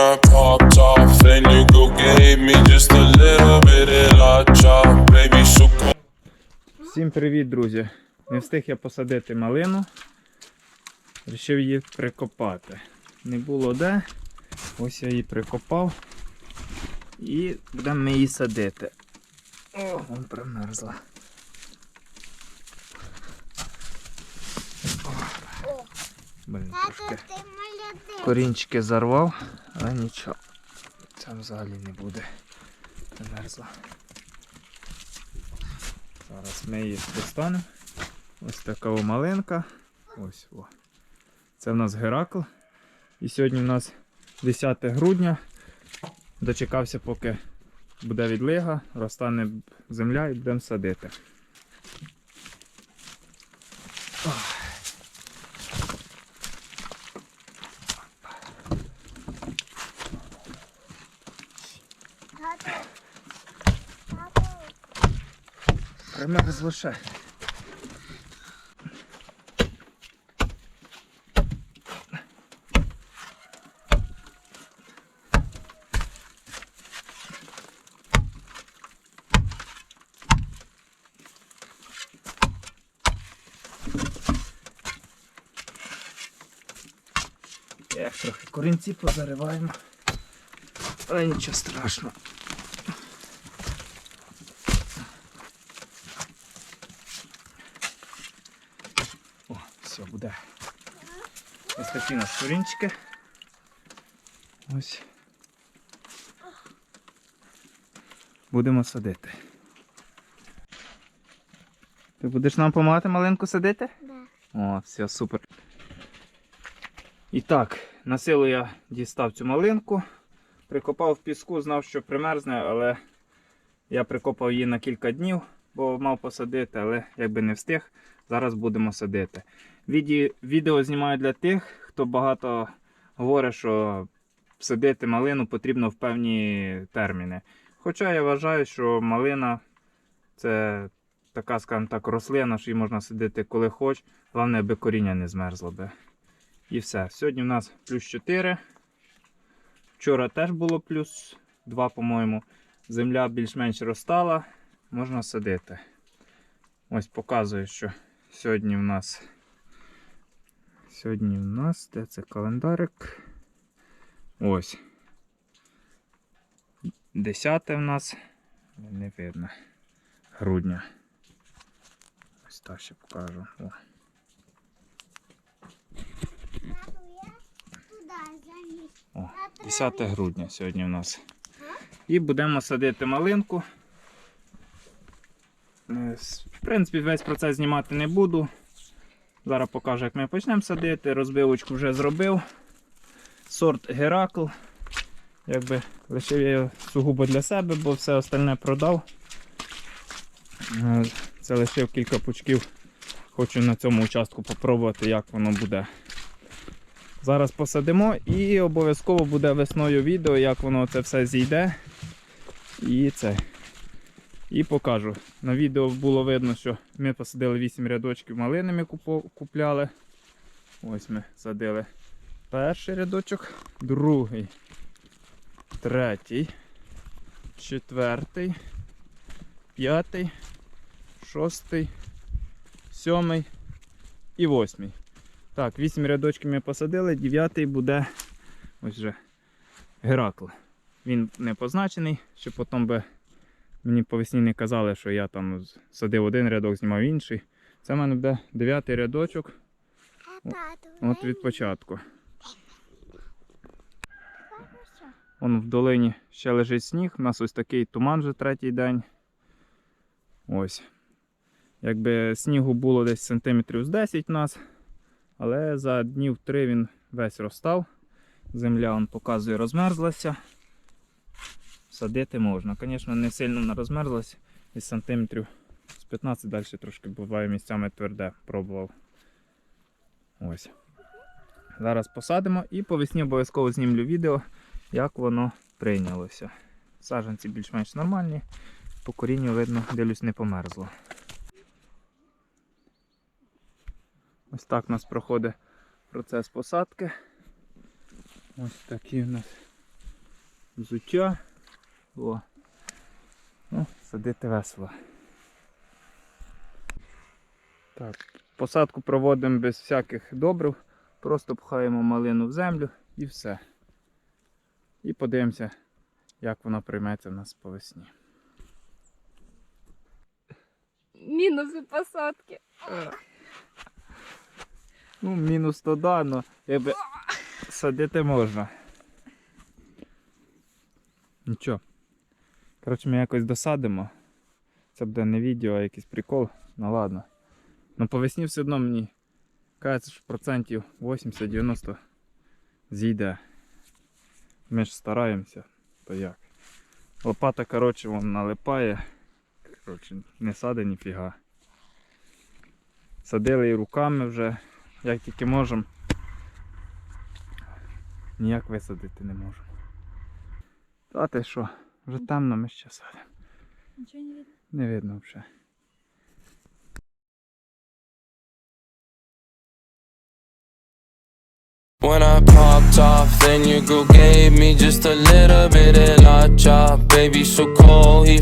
I popped off, then you go gave me just a little bit of la chop, baby. So Всім привіт, друзі! Не встиг я посадити малину. Рішив її прикопати. Не було де. Ось я її прикопав. І будемо ми її садити. О, вон примерзла. Блін, трошки корінчики зарвав, але нічого. Це взагалі не буде. Примерзла. Зараз ми її достанемо. Ось така малинка. Ось о. Це в нас Геракл. І сьогодні в нас 10 грудня. Дочекався, поки буде відлига, розтане земля і будемо садити. Примерзло ще. Ех, трохи корінці позариваємо. Але нічого страшного. О, все, буде. Ось такі у нас корінчики. Ось. Будемо садити. Ти будеш нам допомагати малинку садити? Да. О, все, супер. І так, на силу я дістав цю малинку, прикопав в піску, знав, що примерзне, але я прикопав її на кілька днів, бо мав посадити, але якби не встиг, зараз будемо садити. Відео знімаю для тих, хто багато говорить, що садити малину потрібно в певні терміни. Хоча я вважаю, що малина це така, скажімо так, рослина, що її можна садити коли хоч. Головне, аби коріння не змерзло би. І все. Сьогодні у нас плюс 4. Вчора теж було плюс 2, по-моєму. Земля більш-менш розстала, можна садити. Ось показую, що сьогодні в нас. Сьогодні в нас, де це календарик? Ось. 10 в нас. Не видно. Грудня. Ось так ще покажу. О. О, 10 грудня сьогодні у нас. І будемо садити малинку. Е, В принципі, весь процес знімати не буду. Зараз покажу, як ми почнемо садити. Розбивочку вже зробив. Сорт Геракл. Якби лишив я його сугубо для себе, бо все остальне продав. Це лишив кілька пучків. Хочу на цьому участку попробувати, як воно буде. Зараз посадимо і обов'язково буде весною відео, як воно це все зійде. І це. І покажу. На відео було видно, що ми посадили 8 рядочків малини, ми купляли. Ось ми садили перший рядочок, другий, третій, четвертий, п'ятий, шостий, сьомий і восьмий. Так, 8 рядочків ми посадили, 9 буде ось вже Геракл. Він не позначений, щоб потім би мені по весні не казали, що я там садив один рядок, знімав інший. Це в мене буде 9 рядочок, от від початку. Вон в долині ще лежить сніг, у нас ось такий туман вже третій день. Ось. Якби снігу було десь сантиметрів з 10 у нас, але за днів 3 він весь розстав. Земля он показує розмерзлася. Садити можна. Звісно, не сильно вона розмерзлась, десь сантиметрів з 15 далі трошки буває місцями тверде, пробував. Ось. Зараз посадимо і по весні обов'язково знімлю відео, як воно прийнялося. Саджанці більш-менш нормальні, по корінню видно, дивлюсь, не померзло. Ось так у нас проходить процес посадки. Ось такі у нас взуття. О. Ну, садити весело. Так, посадку проводимо без всяких добрив. Просто пхаємо малину в землю і все. І подивимося, як вона прийметься в нас по весні. Мінуси посадки. Ну, мінус то да, але якби садити можна. Нічого. Коротше, ми якось досадимо. Це буде не відео, а якийсь прикол. Ну ладно. Ну по весні все одно мені кажеться, що процентів 80-90 зійде. Ми ж стараємося, то як. Лопата, коротше, вон налипає. Коротше, не саде ніфіга. Садили і руками вже, як тільки можемо. Ніяк висадити не можемо. Та ти що, Że tam na mieście sobie. Nie wiedzą prze. When I popped off, then your girl gave me just a little bit of la chop. Baby, so cold, he